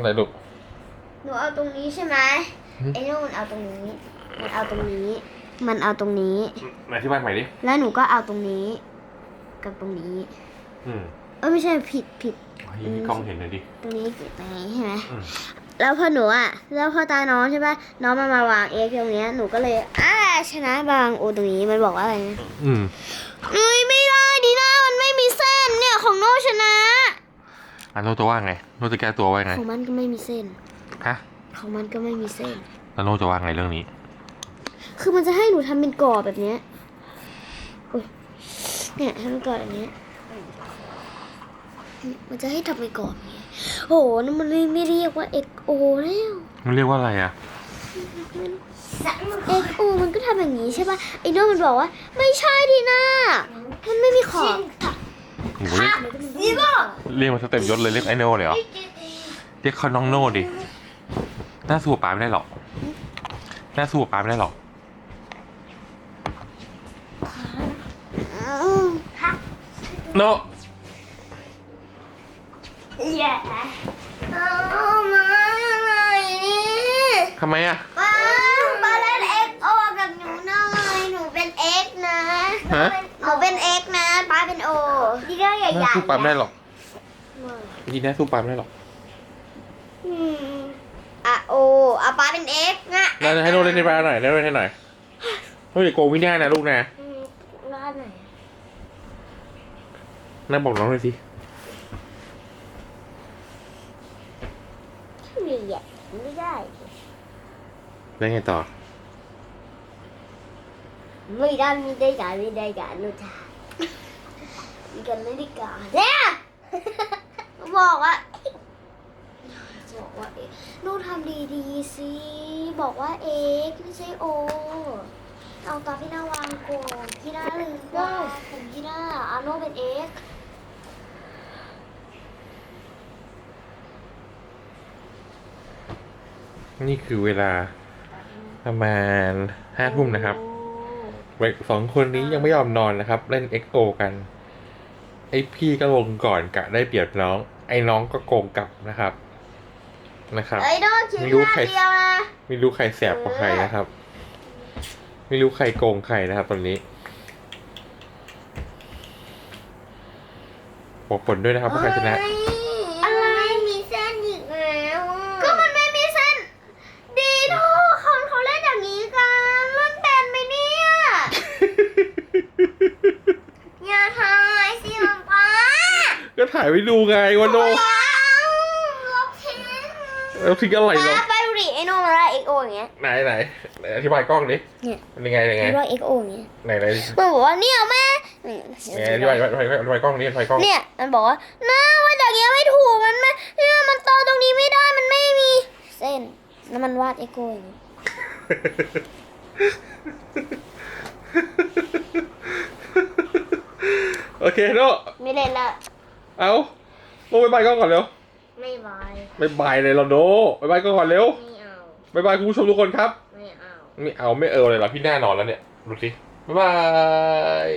อะไรลูก หนูเอาตรงนี้ใช่ไหมหืมไอ้นู่นเอาตรงนี้ มันเอาตรงนี้ มันเอาตรงนี้มาที่บ้านใหม่ดิแล้วหนูก็เอาตรงนี้ กับตรงนี้ อืมเออไม่ใช่ผิดผิด ให้พี่กล้องเห็นหน่อยดิ ตรงนี้ผิดตรงนี้ใช่ไหมอืม แล้วพอหนูอะ แล้วพอตาน้องใช่ปะน้องมามาวางเอ็กซ์ตรงเนี้ย หนูก็เลยอ่าชนะบางโอตรงนี้ มันบอกว่าอะไรนะอืม เอ้ยไม่ได้ดีนะมันไม่มีเส้นเนี่ยของโนชนะ อะโนจะว่าไงโนจะแก้ตัวว่าไงของมันก็ไม่มีเส้นฮะของมันก็ไม่มีเส้น แล้วโนจะว่าไงเรื่องนี้ คือมันจะให้หนูทำเป็นกรอบแบบเนี้ยโอ้ยเนี่ยทำเป็นกรอบแบบเนี้ยมันจะให้ทำเป็นกรอบอย่างเงี้ยโอ้โหนั่นมันไม่ไม่เรียกว่า XO แล้วมันเรียกว่าอะไรอะ XO มันก็ทำอย่างนี้ใช่ป่ะไอ้โน่มันบอกว่า ไม่ใช่ทีน่ามันไม่มีขอบ โอ้โหเรียก นี่ป่ะ เรียกมาสเต็ปยศเลยเรียกไอโนเลยเหรอ เรียกเขาน้องโนดิ หน้าสู้กับป๊าไม่ได้หรอก หน้าสู้กับป๊าไม่ได้หรอก โนแย่เอามาหน่อยนี่ทำไมอะป้าป้าเล่น XO กับหนูหน่อยหนูเป็น X นะ ฮะหนูเป็น X นะป้าเป็น O ที่ก็ใหญ่หๆน้าสู้ป๊าไม่ได้หรอกไม่ จริงๆหน้าสู้ป๊าไม่ได้หรอกอืมอะ O อะป้าเป็น X นะเราให้โนเล่นในบ้านหน่อยเล่นให้หน่อยโนอย่าโกงวิญญาณนะลูกนะอืมร้านไหนน้าบอกน้องเลยสิไม่ใหญ่ไม่ได้ แล้วไงต่อ ไม่ได้ไม่ได้การไม่ได้การนูจ้ามีกันไม่ได้การเนี่ย บอกว่าบอกว่าเอ๊ะนูทำดีๆสิบอกว่าเอ็กไม่ใช่โอ เอาตอนพี่นาวางโกนพี่นาลืมว่าผมพี่นาอาโนเป็นเอ็กนี่คือเวลาประมาณห้าทุ่มนะครับเวกสองคนนี้ยังไม่ยอมนอนนะครับ เล่น XO กัน ไอพี่ก็ลงก่อนกะได้เปรียบน้อง ไอ้น้องก็โกงกลับนะครับนะครับไอ้โดนคิดไม่รู้ท่าใครเดียวนะไม่รู้ใครแสบกว่าใครนะครับ ไม่รู้ใครโกงใครนะครับ ตอนนี้บอกผลด้วยนะครับว่าใครชนะ อะไรมีเส้นอีกแล้วก็มันไม่มีเส้น ดีโทคนเขาเล่นอย่างนี้กันมันเป็นไหมเนี่ย อย่าทายสิลำป้า ก็ถ่ายไว้ดูไงว่าโนลบทิ้งแล้วทิ้งอะไรป้าเนาะไปดูดิไอ้โนมันว่า XO อย่างเงี้ยไหนไหนไหนอธิบายกล้องดิเนี่ยเป็นยังไงยังไงมันว่า XO อย่างเงี้ยไหนไหนมันบอกว่าเนี่ยแม่นี่ไหนอธิบายอธิบายอธิบายกล้องนี้อธิบายกล้องเนี่ยมันบอกว่าน้าว่าอย่างเงี้ยไม่ถูกมันไม่เนี่ยมันต่อตรงนี้ไม่ได้มันไม่มี เส้นแล้วมันวาด XO อย่างงี้โอเคโนไม่เล่นละ เอาโนบายบายกล้องก่อนเร็วไม่บายบายบายเลยเราโนบายบายกล้องก่อนเร็วไม่เอาบายบายคุณผู้ชมทุกคนครับ ไม่เอา ไม่เอาไม่เออเลยเหรอพี่แน่นอนแล้วเนี่ย ดูสิบายบาย